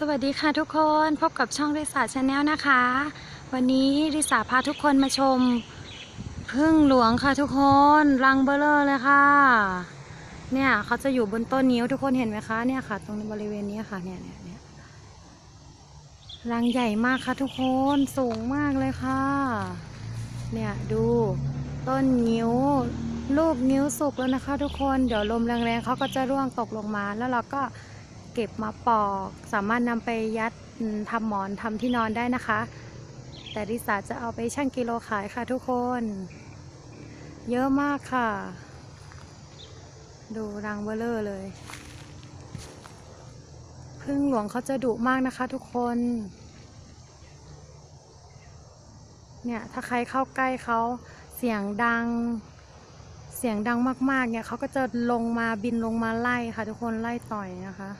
สวัสดีค่ะทุกคนพบกับช่องริสาชาแนลนะคะ วันนี้ริสาพาทุกคนมาชมพึ่งหลวงค่ะทุกคนรังเบลเลอร์เลยค่ะ เนี่ยเขาจะอยู่บนต้นนิ้วทุกคนเห็นไหมคะเนี่ยค่ะ ตรงบริเวณนี้ค่ะเนี่ยเนี่ยเนี่ยรังใหญ่มากค่ะทุกคนสูงมากเลยค่ะ เนี่ยดูต้นนิ้วลูกนิ้วสุกแล้วนะคะ ทุกคนเดี๋ยวลมแรงๆเขาก็จะร่วงตกลงมาแล้วเราก็ เก็บมาปอก สามารถนำไปยัดทำหมอนทำที่นอนได้นะคะ แต่ริสาจะเอาไปชั่งกิโลขายค่ะทุกคน เยอะมากค่ะ ดูรังเบลเลอร์เลยพึ่งหลวงเขาจะดุมากนะคะทุกคน เนี่ยถ้าใครเข้าใกล้เขาเสียงดัง เสียงดังมากๆเนี่ยเขาก็จะลงมาบินลงมาไล่ค่ะทุกคนไล่ต่อยนะคะ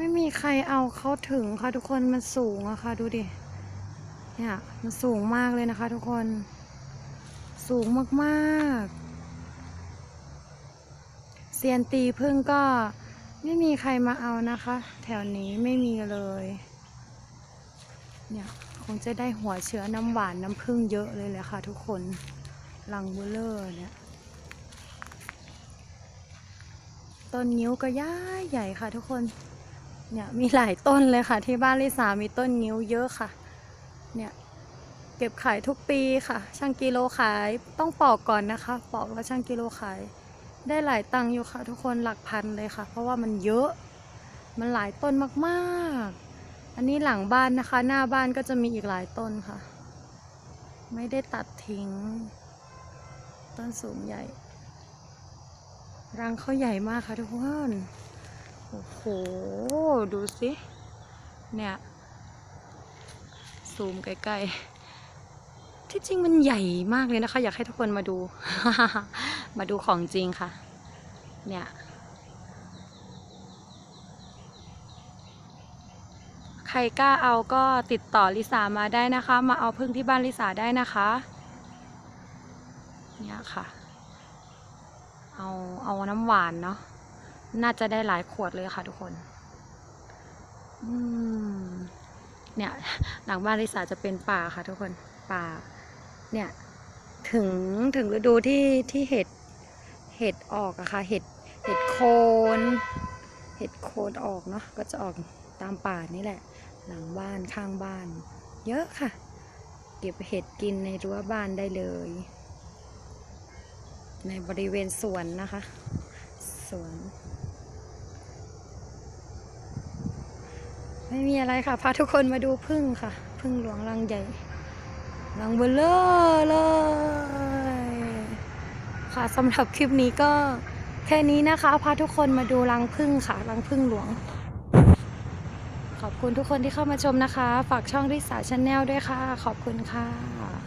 ไม่มีใครเอาเขาถึงค่ะทุกคนมันสูงอะค่ะดูดิ เนี่ยมันสูงมากเลยนะคะ ทุกคน สูงมากๆ เซียนตีพึ่งก็ไม่มีใครมาเอานะคะ แถวนี้ไม่มีเลย เนี่ยคงจะได้หัวเชื้อน้ำหวานน้ำผึ้งเยอะเลยแหละค่ะ ทุกคนลังเบลเลอร์เนี่ยต้นนิ้วก็ย้าใหญ่ค่ะทุกคน เนี่ยมีหลายต้นเลยค่ะ ที่บ้านลิสามีต้นนิ้วเยอะค่ะ เนี่ยเก็บขายทุกปีค่ะ ช่างกิโลขายต้องปอกก่อนนะคะ ปอกแล้วช่างกิโลขาย ได้หลายตังค์อยู่ค่ะ ทุกคนหลักพันเลยค่ะ เพราะว่ามันเยอะมันหลายต้นมากๆ อันนี้หลังบ้านนะคะ หน้าบ้านก็จะมีอีกหลายต้นค่ะ ไม่ได้ตัดทิ้ง ต้นสูงใหญ่ รังเขาใหญ่มากค่ะทุกคน โอ้โห ดูสิ เนี่ย ซูมใกล้ๆ ที่จริงมันใหญ่มากเลยนะคะ อยากให้ทุกคนมาดู มาดูของจริงค่ะ เนี่ยใครกล้าเอาก็ติดต่อลิสามาได้นะคะ มาเอาพึ่งที่บ้านลิสาได้นะคะ เนี่ยค่ะ เอาเอาน้ำหวานเนาะ น่าจะได้หลายขวดเลยค่ะทุกคน อืม เนี่ย หลังบ้านลิสาจะเป็นป่าค่ะทุกคน ป่า เนี่ย ถึงถึงฤดูที่ที่เห็ด เห็ดออกอะค่ะ เห็ด เห็ดโคน เห็ดโคนออกเนาะ ก็จะออกตามป่านี่แหละ หลังบ้านข้างบ้าน เยอะค่ะ เก็บเห็ดกินในรั้วบ้านได้เลย ในบริเวณสวนนะคะ สวน ไม่มีอะไรค่ะ พาทุกคนมาดูพึ่งค่ะ พึ่งหลวงรังใหญ่รังเบลเลอร์เลย ค่ะสำหรับคลิปนี้ก็แค่นี้นะคะ พาทุกคนมาดูรังพึ่งค่ะ รังพึ่งหลวง ขอบคุณทุกคนที่เข้ามาชมนะคะ ฝากช่องริสาชาแนลด้วยค่ะ ขอบคุณค่ะ